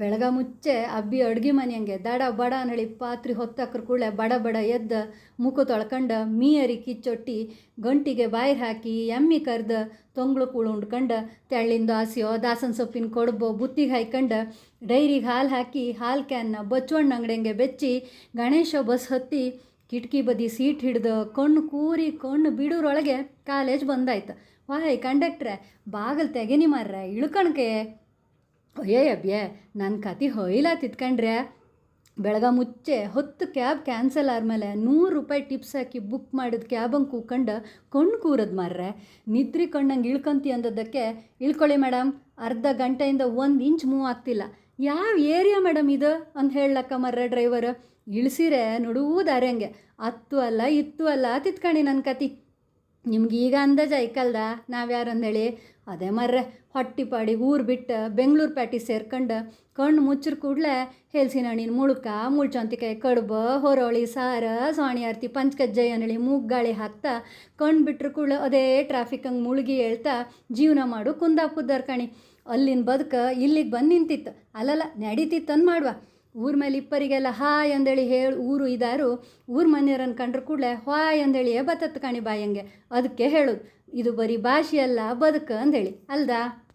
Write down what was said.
ಬೆಳಗ ಮುಚ್ಚೆ ಅಬ್ಬಿ ಅಡ್ಗೆ ಮನೆಯಂಗೆ, ದಡ ಬಡ ಅಂದೇಳಿ ಪಾತ್ರೆ ಹೊತ್ತಕ್ರ ಕೂಡಲೇ ಬಡ ಬಡ ಎದ್ದ ಮುಖ ತೊಳ್ಕಂಡು ಮೀಯರಿ ಕಿಚ್ಚೊಟ್ಟಿ ಗಂಟಿಗೆ ಬಾಯಿ ಹಾಕಿ ಎಮ್ಮಿ ಕರ್ದ ತೊಂಗ್ಳು ಕೂಳು ಉಂಡ್ಕಂಡು ತೆಳ್ಳಿಂದ ಹಸಿಯೋ, ದಾಸನ ಸೊಪ್ಪಿನ ಕೊಡ್ಬೋ ಬುತ್ತಿಗೆ ಹಾಯ್ಕಂಡು ಡೈರಿಗೆ ಹಾಲು ಹಾಕಿ ಹಾಲು ಕ್ಯಾನ್ನ ಬಚ್ಚವಣ್ಣ ಅಂಗಡಿಯಂಗೆ ಬೆಚ್ಚಿ ಗಣೇಶ ಬಸ್ ಹತ್ತಿ ಕಿಟಕಿ ಬದಿ ಸೀಟ್ ಹಿಡ್ದು ಕಣ್ಣು ಕೂರಿ ಕಣ್ಣು ಬಿಡೋರೊಳಗೆ ಕಾಲೇಜ್ ಬಂದಾಯ್ತು. ವಾಯ್ ಕಂಡಕ್ಟ್ರೆ, ಬಾಗಲ್ ತೆಗೆನಿ ಮಾರ್ರೆ, ಇಳ್ಕಣ್ಕೆ ಅಯ್ಯೇ ಅಬ್ಯೆ ನನ್ನ ಕತೆ ಹೊಯ್ಲ ತಿತ್ಕಂಡ್ರೆ. ಬೆಳಗ ಮುಚ್ಚೆ ಹೊತ್ತು ಕ್ಯಾಬ್ ಕ್ಯಾನ್ಸಲ್ ಆದಮೇಲೆ ನೂರು ರೂಪಾಯಿ ಟಿಪ್ಸ್ ಹಾಕಿ ಬುಕ್ ಮಾಡಿದ ಕ್ಯಾಬಂಗೆ ಕೂಕಂಡು ಕಣ್ಣು ಕೂರದ್ ಮಾರ್ರೆ. ನಿದ್ರಿ ಕಣ್ಣಂಗೆ ಇಳ್ಕಂತಿ ಅಂದದ್ದಕ್ಕೆ, ಇಳ್ಕೊಳ್ಳಿ ಮೇಡಮ್ ಅರ್ಧ ಗಂಟೆಯಿಂದ ಒಂದು ಇಂಚ್ ಮೂವ್ ಆಗ್ತಿಲ್ಲ. ಯಾವ ಏರಿಯಾ ಮೇಡಮ್ ಇದು? ಅಂತ ಹೇಳಕ್ಕ ಮರ್ರೆ ಡ್ರೈವರ್. ಇಳಿಸಿರೆ ನೋಡುವುದಾರೆ ಹಂಗೆ ಅತ್ತು ಅಲ್ಲ, ಇತ್ತು ಅಲ್ಲ, ತಿತ್ಕಣಿ ನನ್ನ ಕತಿ. ನಿಮ್ಗೆ ಈಗ ಅಂದಾಜ ಐಕಲ್ದ? ನಾವ್ಯಾರು ಅಂದೇಳಿ ಅದೇ ಮರ್ರೆ ಹೊಟ್ಟಿ ಪಾಡಿ ಊರು ಬಿಟ್ಟು ಬೆಂಗಳೂರು ಪ್ಯಾಟಿ ಸೇರ್ಕೊಂಡು ಕಣ್ಣು ಮುಚ್ಚರ್ ಕೂಡಲೇ ಹೆಲ್ಸಿನ ಹಣ್ಣಿನ ಮುಳುಕ ಮುಳ್ಚಂತಿಕಾಯಿ ಕಡುಬು, ಹೊರೋಳಿ, ಸಾರ ಸ್ವಾಣಿ ಆರ್ತಿ ಪಂಚಕಜ್ಜಾಯ ಅನ್ನಳಿ ಮೂಗ್ಗಾಳಿ ಹಾಕ್ತಾ ಕಣ್ಣು ಬಿಟ್ಟರು ಕೂಡ ಅದೇ ಟ್ರಾಫಿಕ್ ಹಂಗೆ ಮುಳುಗಿ ಹೇಳ್ತಾ ಜೀವನ ಮಾಡು ಕುಂದಾಪುದ್ದಾರ್ ಕಣಿ. ಅಲ್ಲಿನ ಬದುಕ ಇಲ್ಲಿಗೆ ಬಂದು ನಿಂತಿತ್ತು. ಅಲ್ಲಲ್ಲ, ನಡೀತಿತ್ತಂದು ಮಾಡುವ. ಊರ ಮೇಲೆ ಇಪ್ಪರಿಗೆಲ್ಲ ಹಾಯ್ ಅಂದೇಳಿ ಹೇಳಿ ಊರು ಇದಾರು, ಊರ ಮನೆಯವ್ರನ್ನ ಕಂಡ್ರೆ ಕೂಡಲೇ ಹಾಯ್ ಅಂದೇಳಿಯೇ ಬತ್ತತ್ತು ಕಾಣಿ ಬಾಯಂಗೆ. ಅದಕ್ಕೆ ಹೇಳೋದು, ಇದು ಬರೀ ಭಾಷೆ ಅಲ್ಲ ಬದುಕು ಅಂದೇಳಿ. ಅಲ್ದಾ?